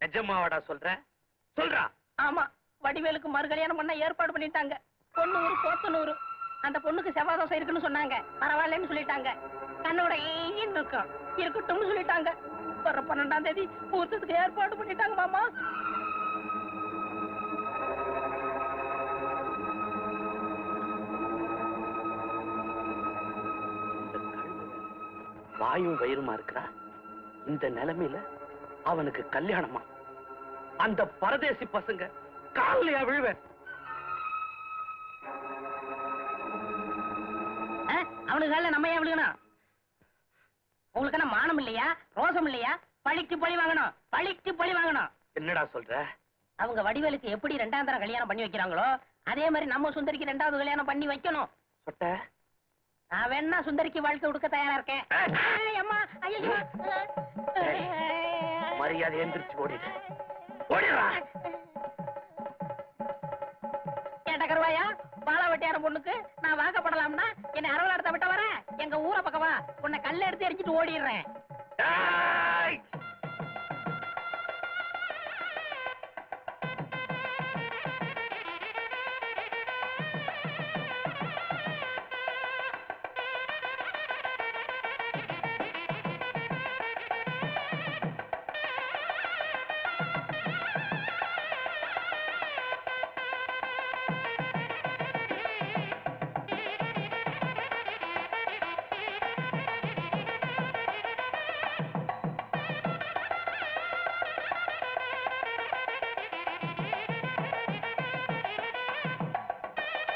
நிஜமாவாடா சொல்ற சொல்றா. ஆமா வடிவேலுக்கு மறு கல்யாணம் பண்ண ஏற்பாடு பண்ணிட்டாங்க. பொண்ணு ஊரு போத்தனூரு அந்த பொண்ணுக்கு செவ்வாதோசம் இருக்குன்னு சொன்னாங்க. பரவாயில்லன்னு சொல்லிட்டாங்க. கண்ணோட இருக்கும். இருக்கட்டும்னு சொல்லிட்டாங்க. வர பன்னெண்டாம் தேதி பூத்தத்துக்கு ஏற்பாடு பண்ணிட்டாங்க மாமா. வாயும் வயிறுமா இருக்கிறா இந்த நிலைமையில அவனுக்கு கல்யாணமா? அந்த பரதேசி பசங்க காலையா விழுவேன். அவனுக்கு காலைல நம்ம ஏன் விழுகணும்? உங்களுக்கு என்ன மானம் இல்லையா? ரோசம் இல்லையா? பழிக்கு பழி வாங்கணும். பழிக்கு பழி வாங்கணும். என்னடா சொல்ற? அவங்க வடிவேலுக்கு எப்படி ரெண்டாம் தரம் கல்யாணம் பண்ணி வைக்கிறாங்களோ அதே மாதிரி நம்ம சுந்தரிக்கு ரெண்டாவது கல்யாணம் பண்ணி வைக்கணும். சொட்ட. நான் வேணா சுந்தரிக்கு வாழ்க்கை கொடுக்க தயாரா இருக்கேன். அம்மா, ஐயையோ. மரியாதை எந்திரிச்சு ஏண்டா கருவாயா? பாலாவட்டியார பொண்ணுக்கு நான் வாக்கப்படலாம்னா என்னை அரவலாடத்த விட்ட வர எங்க ஊரை பக்கம் வா. உன்னை கல்ல எடுத்து எரிஞ்சிட்டு ஓடிடுறேன்.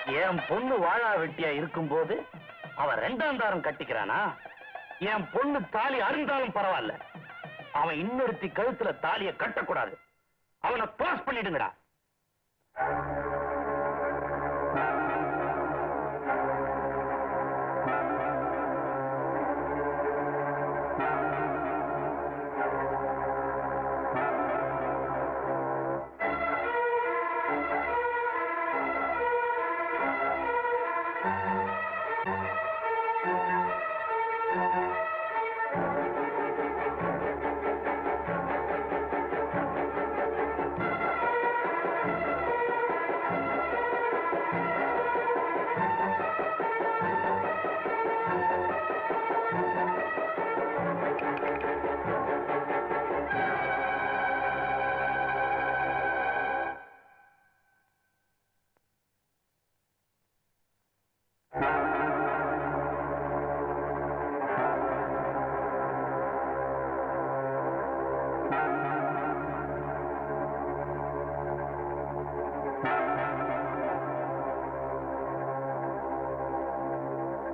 என் பொண்ணு வாழா வெட்டியா இருக்கும்போது அவன் ரெண்டாம் தாரம் கட்டிக்கிறானா? என் பொண்ணு தாலி அருந்தாலும் பரவாயில்ல. அவன் இன்னொருத்தி கழுத்துல தாலிய கட்டக்கூடாது. அவனை பாஸ் பண்ணிடுங்கடா.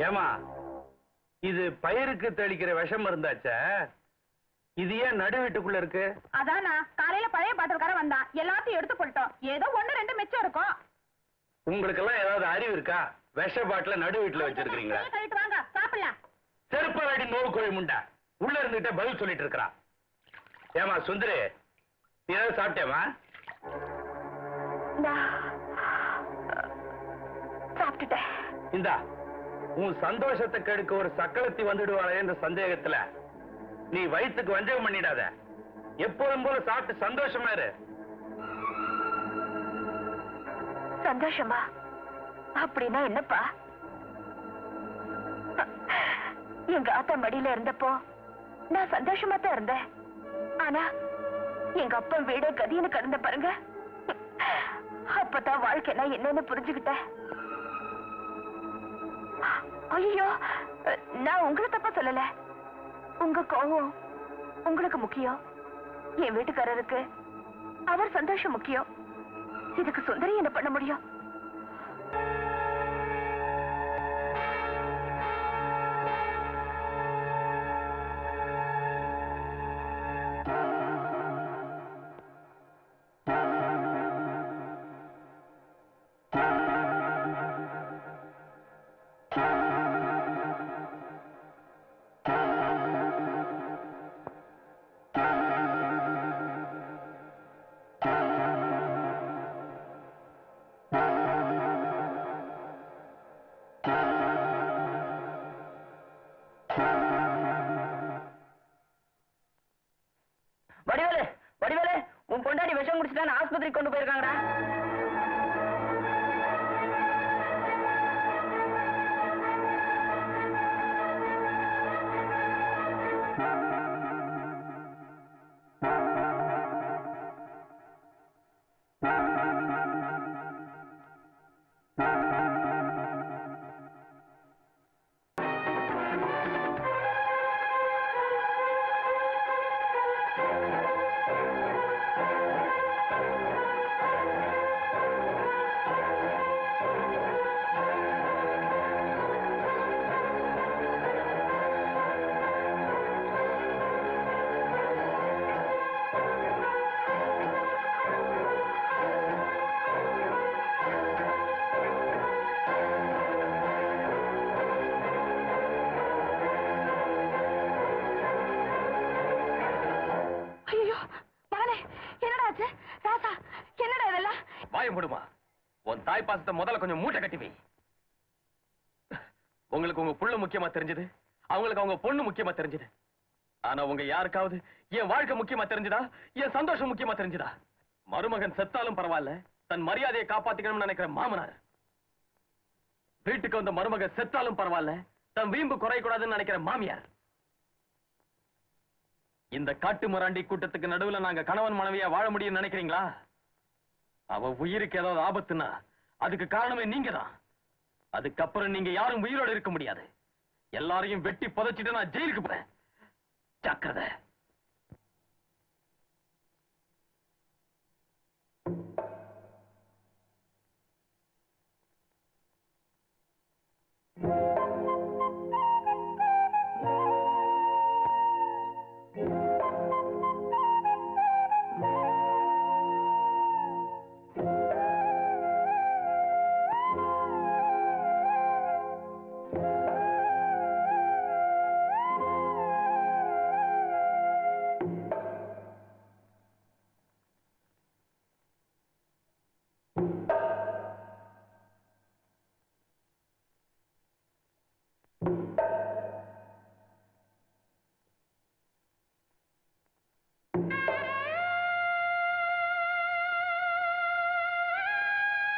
ஏமா இது பயிருக்கு தெளிக்கிற விஷம் இருந்தாச்சே இது ஏன் நடு வீட்டுக்குள்ள இருக்கு? அதானா காலையில பழைய பாத்திரக்காரன் வந்தான் எல்லாத்தையும் எடுத்து போட்டோம் ஏதோ ஒண்ணு ரெண்டு மிச்சம் இருக்கும். உங்களுக்கு எல்லாம் ஏதாவது அறிவு இருக்கா? விஷ பாட்டில நடு வீட்டுல வச்சிருக்கீங்களா கையை கழுவிட்டு வாங்க சாப்பிடலாம். செருப்பாடி நோவு கோழி முண்டை. உள்ள இருந்துகிட்டே பதில் சொல்லிட்டு இருக்கறா. ஏமா சுந்தரி நீ ஏதாவது சாப்பிட்டேமா சாப்பிட்டுட்டேன். இந்தா. உன் சந்தோஷத்தை கெடுக்க ஒரு சக்களத்தி வந்துடுவாளேன்ற சந்தேகத்துல நீ வயிற்றுக்கு வஞ்சகம் பண்ணிடாத. எப்போதும் போல சாப்பிட்டு சந்தோஷமா இரு. சந்தோஷமா? அப்படின்னா என்னப்பா? எங்க ஆத்தா மடியில இருந்தப்போ நான் சந்தோஷமா தான் இருந்தேன். ஆனா எங்க அப்பா வீடே கதின்னு கடந்த பாருங்க. அப்பதான் வாழ்க்கைனா என்னன்னு புரிஞ்சுக்கிட்டேன். ஐயோ நான் உங்களை தப்பா சொல்லல. உங்க கோவம் உங்களுக்கு முக்கியம். என் வீட்டுக்காரருக்கு அவர் சந்தோஷம் முக்கியம். இதுக்கு சுந்தரி என்ன பண்ண முடியும்? வடிவேலு உன் பொண்டாடி விஷம் குடிச்சுதான் ஆஸ்பத்திரிக்கு கொண்டு போயிருக்காங்கடா. வாய முடுமா உன் தாய் பாசத்தை முதல்ல கொஞ்சம் மூட்டை கட்டிவி உங்களுக்கு உங்க புள்ள முக்கியமா தெரிஞ்சது? அவங்களுக்கு அவங்க பொண்ணு முக்கியமா தெரிஞ்சது? ஆனா உங்க யாருக்காவது என் வாழ்க்கை முக்கியமா தெரிஞ்சதா? என் சந்தோஷம் முக்கியமா தெரிஞ்சதா? மருமகன் செத்தாலும் பரவாயில்ல தன் மரியாதையை காப்பாத்திக்கணும்னு நினைக்கிற மாமனார். வீட்டுக்கு வந்த மருமகன் செத்தாலும் பரவாயில்ல தன் வீம்பு குறையக்கூடாதுன்னு நினைக்கிற மாமியார். இந்த காட்டு மராண்டி கூட்டத்துக்கு நடுவுல நாங்க கணவன் மனைவியா வாழ முடியும்னு நினைக்கிறீங்களா? அவ உயிருக்கு ஏதாவது ஆபத்துன்னா அதுக்கு காரணமே நீங்க தான் அதுக்கப்புறம் நீங்க யாரும் உயிரோட இருக்க முடியாது. எல்லாரையும் வெட்டி புதைச்சிட்டு நான் ஜெயிலுக்கு போறேன். ஜாக்கிரதை.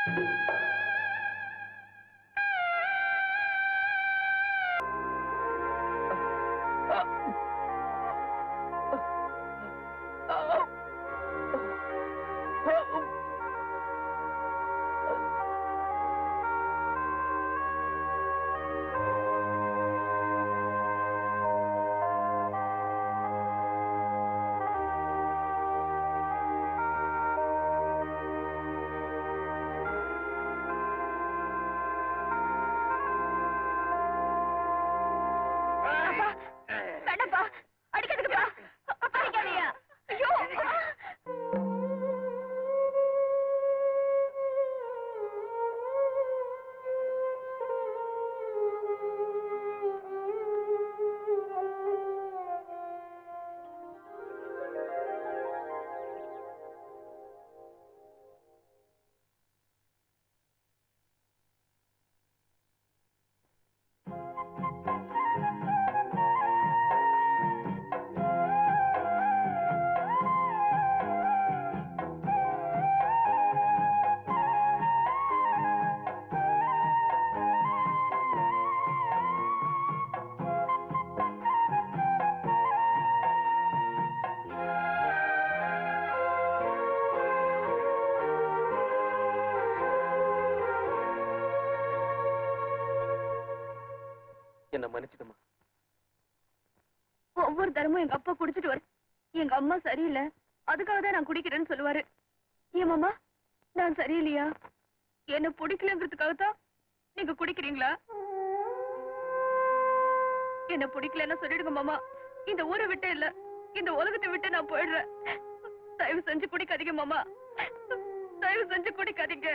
அப்பா என்ன மன்னிச்சிடுமா? ஒவ்வொரு தரமும் எங்க அப்பா குடிச்சிட்டு வர எங்க அம்மா சரியில்லை. அதுக்காக தான் நான் குடிக்கிறேன்னு சொல்லுவாரு. ஏன் மாமா நான் சரியில்லையா? என்ன பிடிக்கலங்கிறதுக்காக தான் நீங்க குடிக்கிறீங்களா? என்ன பிடிக்கலன்னா சொல்லிடுங்க மாமா. இந்த ஊரை விட்டு இல்ல. இந்த உலகத்தை விட்டு நான் போயிடுறேன். தயவு செஞ்சு குடிக்காதீங்க மாமா. தயவு செஞ்சு குடிக்காதீங்க.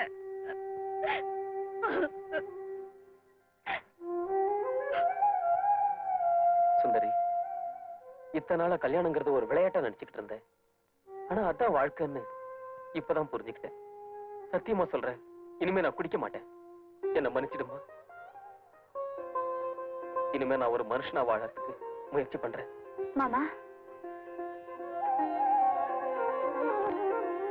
சுந்தரி இத்தனை நாள கல்யாணங்கிறது ஒரு விளையாட்டா நினைச்சுக்கிட்டு இருந்தேன். ஆனா அதான் வாழ்க்கைன்னு இப்பதான் புரிஞ்சுக்கிட்டேன். சத்தியமா சொல்றேன் இனிமே நான் குடிக்க மாட்டேன். என்ன மன்னிச்சிடுமா? இனிமே நான் ஒரு மனுஷனா வாழறதுக்கு முயற்சி பண்றேன். மாமா